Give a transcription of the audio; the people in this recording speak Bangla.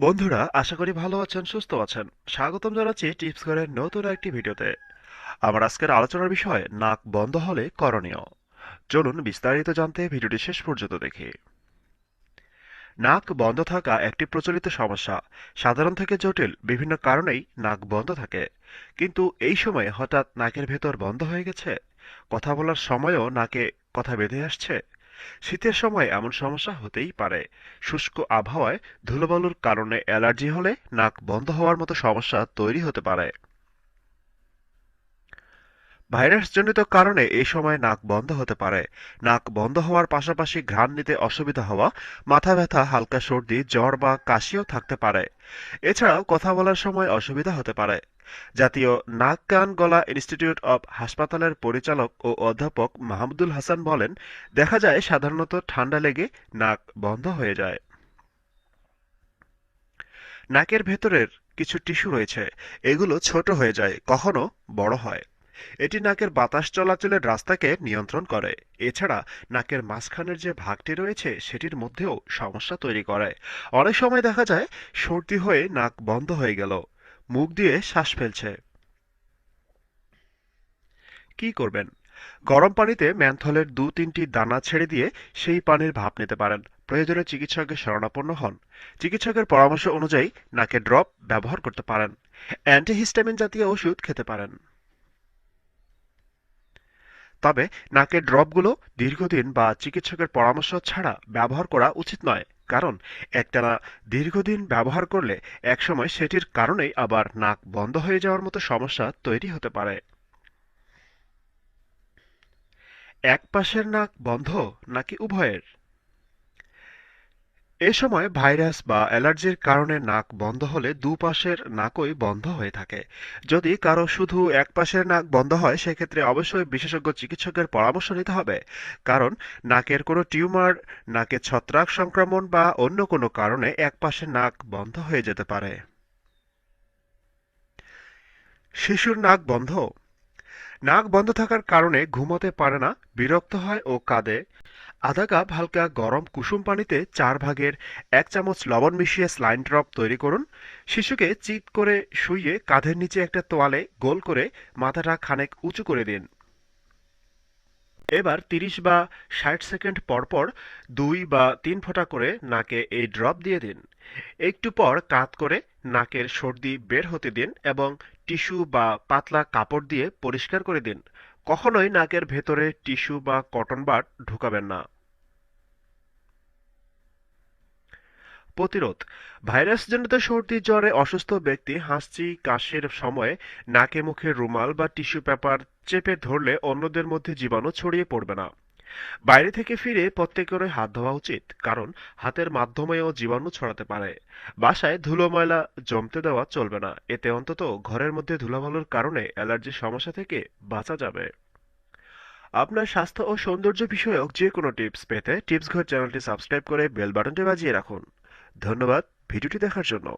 বন্ধুরা, আশা করি ভালো আছেন, সুস্থ আছেন। স্বাগতম জানাচ্ছি টিপস করে নতুন একটি ভিডিওতে। আমার আজকের আলোচনার বিষয়, নাক বন্ধ হলে করণীয়। চলুন বিস্তারিত জানতে ভিডিওটি শেষ পর্যন্ত দেখি। নাক বন্ধ থাকা একটি প্রচলিত সমস্যা। সাধারণ থেকে জটিল, বিভিন্ন কারণেই নাক বন্ধ থাকে। কিন্তু এই সময় হঠাৎ নাকের ভেতর বন্ধ হয়ে গেছে? কথা বলার সময়ও নাকে কথা বেঁধে আসছে? শীতের সময় এমন সমস্যা হতেই পারে। শুষ্ক আবহাওয়ায় ধুলোবালুর কারণে অ্যালার্জি হলে নাক বন্ধ হওয়ার মতো সমস্যা তৈরি হতে পারে। ভাইরাসজনিত কারণে এই সময় নাক বন্ধ হতে পারে। নাক বন্ধ হওয়ার পাশাপাশি ঘ্রাণ নিতে অসুবিধা হওয়া, মাথা ব্যথা, হালকা সর্দি, জ্বর বা কাশিও থাকতে পারে। এছাড়াও কথা বলার সময় অসুবিধা হতে পারে। জাতীয় নাক, কান, গলা ইনস্টিটিউট অব হাসপাতালের পরিচালক ও অধ্যাপক মাহমুদুল হাসান বলেন, দেখা যায় সাধারণত ঠান্ডা লেগে নাক বন্ধ হয়ে যায়। নাকের ভেতরের কিছু টিস্যু রয়েছে। এগুলো ছোট হয়ে যায়, কখনো বড় হয়। এটি নাকের বাতাস চলাচলের রাস্তাকে নিয়ন্ত্রণ করে। এছাড়া নাকের মাঝখানের যে ভাগটি রয়েছে, সেটির মধ্যেও সমস্যা তৈরি করে। অনেক সময় দেখা যায়, সর্দি হয়ে নাক বন্ধ হয়ে গেল। মুখ দিয়ে শ্বাস ফেলছে। কি করবেন? গরম পানিতে ম্যানথলের দু তিনটি দানা ছেড়ে দিয়ে সেই পানির ভাপ নিতে পারেন। প্রয়োজনে চিকিৎসকের শরণাপন্ন হন। চিকিৎসকের পরামর্শ অনুযায়ী নাকে ড্রপ ব্যবহার করতে পারেন। অ্যান্টিহিস্টামিন জাতীয় ওষুধ খেতে পারেন। তবে নাকের ড্রপগুলো দীর্ঘদিন বা চিকিৎসকের পরামর্শ ছাড়া ব্যবহার করা উচিত নয়, কারণ একটানা দীর্ঘদিন ব্যবহার করলে একসময় সেটির কারণেই আবার নাক বন্ধ হয়ে যাওয়ার মতো সমস্যা তৈরি হতে পারে। এক পাশের নাক বন্ধ নাকি উভয়ের? এ সময় ভাইরাস বা অ্যালার্জির কারণে নাক বন্ধ হলে দুপাশের নাকই বন্ধ হয়ে থাকে। যদি কারও শুধু এক পাশের নাক বন্ধ হয়, সেক্ষেত্রে অবশ্যই বিশেষজ্ঞ চিকিৎসকের পরামর্শ নিতে হবে। কারণ নাকের কোনো টিউমার নাকে ছত্রাক সংক্রমণ বা অন্য কোনো কারণে এক পাশের নাক বন্ধ হয়ে যেতে পারে। শিশুর নাক বন্ধ। নাক বন্ধ থাকার কারণে ঘুমোতে পারে না, বিরক্ত হয় ও কাঁদে। আধা কাপ হালকা গরম কুসুম পানিতে চার ভাগের এক চামচ লবণ মিশিয়ে স্লাইন ড্রপ তৈরি করুন। শিশুকে চিৎ করে শুইয়ে কাঁধের নিচে একটা তোয়ালে গোল করে মাথাটা খানেক উঁচু করে দিন। এবার তিরিশ বা ষাট সেকেন্ড পর পর দুই বা তিন ফোঁটা করে নাকে এই ড্রপ দিয়ে দিন। একটু পর কাত করে নাকের সর্দি বের হতে দিন এবং টিস্যু বা পাতলা কাপড় দিয়ে পরিষ্কার করে দিন। কখনোই নাকের ভেতরে টিস্যু বা কটন বাট ঢুকাবেন না। প্রতিরোধ, ভাইরাসজনিত সর্দি, জ্বরে অসুস্থ ব্যক্তি হাসি কাশের সময় নাকে মুখে রুমাল বা টিস্যু পেপার চেপে ধরলে অন্যদের মধ্যে জীবাণু ছড়িয়ে পড়বে না। বাইরে থেকে ফিরে প্রত্যেকেরই হাত ধোয়া উচিত, কারণ হাতের মাধ্যমেও জীবাণু ছড়াতে পারে। বাসায় ধুলো, ময়লা জমতে দেওয়া চলবে না। এতে অন্তত ঘরের মধ্যে ধুলাবালুর কারণে অ্যালার্জির সমস্যা থেকে বাঁচা যাবে। আপনার স্বাস্থ্য ও সৌন্দর্য বিষয়ক যে কোনো টিপস পেতে টিপস ঘর চ্যানেলটি সাবস্ক্রাইব করে বেল বাটনটি বাজিয়ে রাখুন। ধন্যবাদ ভিডিওটি দেখার জন্য।